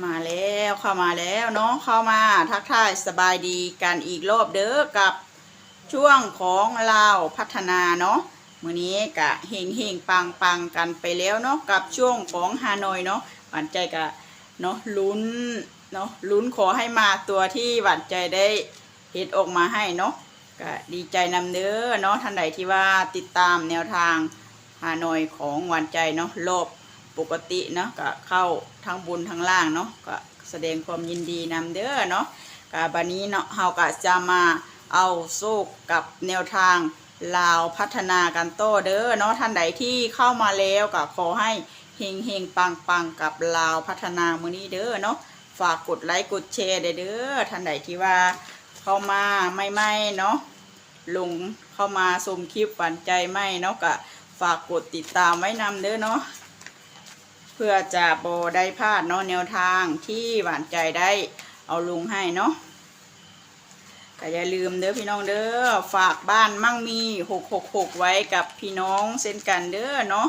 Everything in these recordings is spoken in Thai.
มาแล้วเข้ามาแล้วเนาะเข้ามาทักทายสบายดีกันอีกรอบเด้อกับช่วงของเราพัฒนาเนาะมื้อนี้กะเฮงเฮงปังปังกันไปแล้วเนาะกับช่วงของฮานอยเนาะหวานใจกะเนาะลุ้นเนาะลุ้นขอให้มาตัวที่หวานใจได้เฮ็ดออกมาให้เนาะก็ดีใจนำเด้อเนาะท่านใดที่ว่าติดตามแนวทางฮานอยของหวานใจเนาะรอบ ปกติเนาะก็เข้าทั้งบุญทั้งล่างเนาะก็แสดงความยินดีนำเด้อเนาะกาบันนี้เนาะเฮาก็จะมาเอาโซกกับแนวทางลาวพัฒนากันโตเด้อเนาะท่านใดที่เข้ามาแล้วก็ขอให้เฮงเฮงปังปังกับลาวพัฒนามือนี้เด้อเนาะฝากกดไลค์กดแชร์เด้อท่านใดที่ว่าเข้ามาไม่ไม่เนาะลงเข้ามาชมคลิปฝันใจไม่เนาะก็ฝากกดติดตามไว้นำเด้อเนาะ เพื่อจะโบได้พลาดเนาะแนวทางที่หวานใจได้เอาลุงให้เนาะก็อย่าลืมเด้อพี่น้องเด้อฝากบ้านมั่งมีหกหกหกไว้กับพี่น้องเส้นกันเด้อเนาะ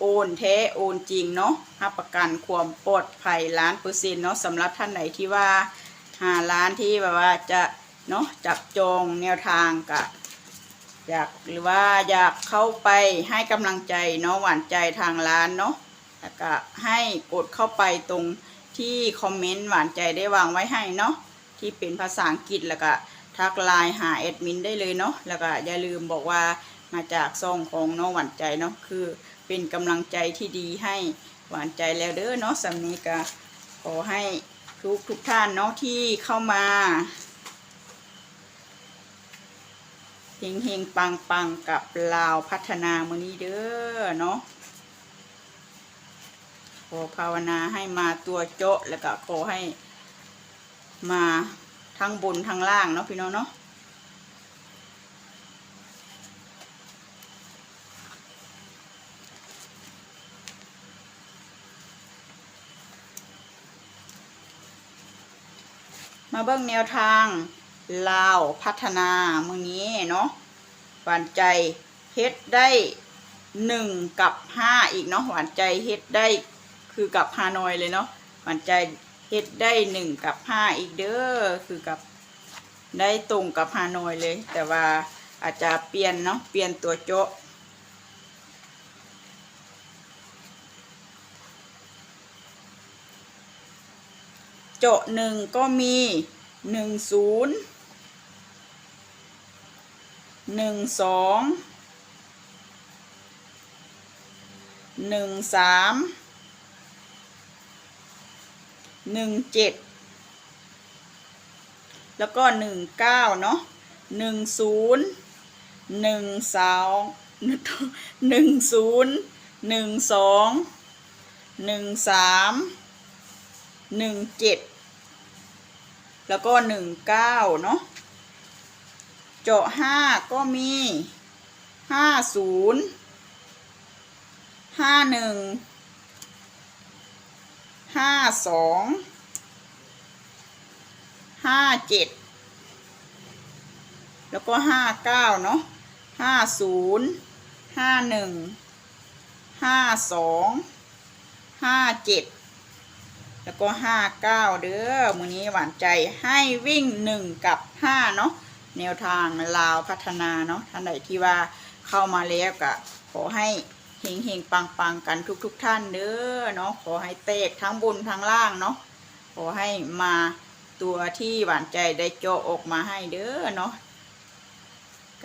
โอนแท้โอนจริงเนาะรับประกันความปลอดภัยล้านเปอร์เซ็นต์เนาะสำหรับท่านไหนที่ว่าหาร้านที่แบบว่าจะเนาะจับจองแนวทางกะอยากหรือว่าอยากเข้าไปให้กำลังใจเนาะหวานใจทางร้านเนาะ แล้วก็ให้กดเข้าไปตรงที่คอมเมนต์หวานใจได้วางไว้ให้เนาะที่เป็นภาษาอังกฤษแล้วก็ทักไลน์หาแอดมินได้เลยเนาะแล้วก็อย่าลืมบอกว่ามาจากซองของน้องหวานใจเนาะคือเป็นกำลังใจที่ดีให้หวานใจแล้วเด้อเนาะสำนีก็ขอให้ทุกทุกท่านเนาะที่เข้ามาเฮงเฮงปังปังกับลาวพัฒนามือนี้เด้อเนาะ ขอภาวนาให้มาตัวโจะแล้วก็ขอให้มาทั้งบนทั้งล่างเนาะพี่น้องเนาะมาเบิ่งแนวทางลาวพัฒนามือนี้เนาะหวานใจเฮ็ดได้หนึ่งกับห้าอีกเนาะหวานใจเฮ็ดได้ คือกับฮานอยเลยเนาะมันใจเฮ็ดได้หนึ่งกับห้าอีกเด้อคือกับได้ตรงกับฮานอยเลย แต่ว่าอาจจะเปลี่ยนเนาะเปลี่ยนตัวโจ๊ะโจ๊ะหนึ่งก็มีหนึ่งศูนย์หนึ่งสองหนึ่งสาม หนึ่งเจ็ดแล้วก็หนึ่งเก้าเนาะหนึ่งศูนย์หนึ่งสองหนึ่งศูนย์หนึ่งสองหนึ่งสามหนึ่งเจ็ดแล้วก็หนึ่งเก้าเนาะเจาะห้าก็มีห้าศูนย์ห้าหนึ่ง ห้าสองห้าเจ็ดแล้วก็ห้าเก้าเนาะห้าศูนย์ห้าหนึ่งห้าสองห้าเจ็ดแล้วก็ห้าเก้าเด้อมือนี้หวานใจให้วิ่งหนึ่งกับห้าเนาะแนวทางลาวพัฒนาเนาะท่านใดที่ว่าเข้ามาแล้วก็ขอให้ เฮงเฮงปังปังกันทุกทุกๆท่านเด้อเนาะขอให้เตกทั้งบนทั้งล่างเนาะขอให้มาตัวที่หวานใจได้โจะออกมาให้เด้อเนาะ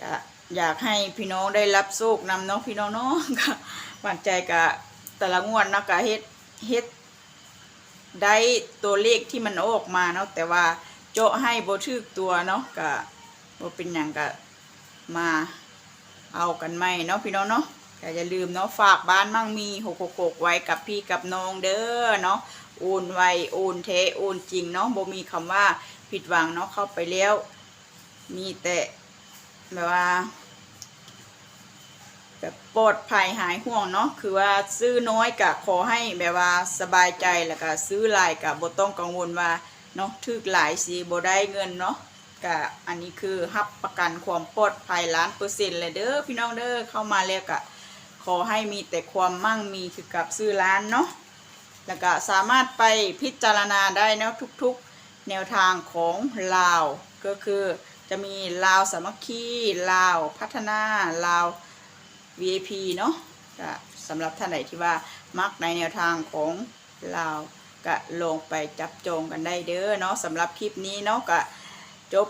ก็อยากให้พี่น้องได้รับโชคนำเนาะพี่น้องเนาะก็หวานใจกะแต่ละงวดเนาะกะเฮ็ดเฮ็ดได้ตัวเลขที่มันออกมาเนาะแต่ว่าโจะให้โบ่ถึกตัวเนาะกะบ่เป็นหยังกะมาเอากันไหมเนาะพี่น้องเนาะ อย่าลืมเนาะฝากบ้านมั่งมีหกหกไว้กับพี่กับน้องเด้อเนาะโอนไวโอนเทโอนจริงเนาะบ่มีคำว่าผิดหวังเนาะเข้าไปแล้ว มีแต่แบบว่าแบบปลอดภัยหายห่วงเนาะคือว่าซื้อน้อยกะขอให้แบบว่าสบายใจแล้วก็ซื้อหลายกะบ่ต้องกังวลว่าเนาะทึกหลายสิบ่ได้เงินเนาะกะอันนี้คือรับประกันความปลอดภัยล้านเปอร์เซ็นต์เลยเด้อพี่น้องเด้อเข้ามาแล้วกะ ขอให้มีแต่ความมั่งมีคือกับซื้อร้านเนาะแล้วก็สามารถไปพิจารณาได้นะทุกๆแนวทางของลาว ก็คือจะมีลาวสามัคคีลาวพัฒนาลาว VIP เนาะสำหรับท่านไหนที่ว่ามักในแนวทางของลาวก็ลงไปจับจองกันได้เด้อเนาะสำหรับคลิปนี้เนาะก็จบ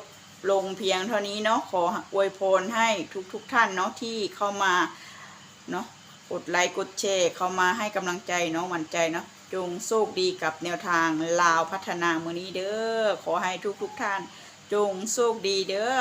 ลงเพียงเท่านี้เนาะขออวยพรให้ทุกๆทท่านเนาะที่เข้ามา เนาะกดไลค์กดแชร์เข้ามาให้กำลังใจน้องหวั่นใจเนาะจงโชคดีกับแนวทางลาวพัฒนามือนี้เด้อขอให้ทุกทุกท่าน จงโชคดีเด้อ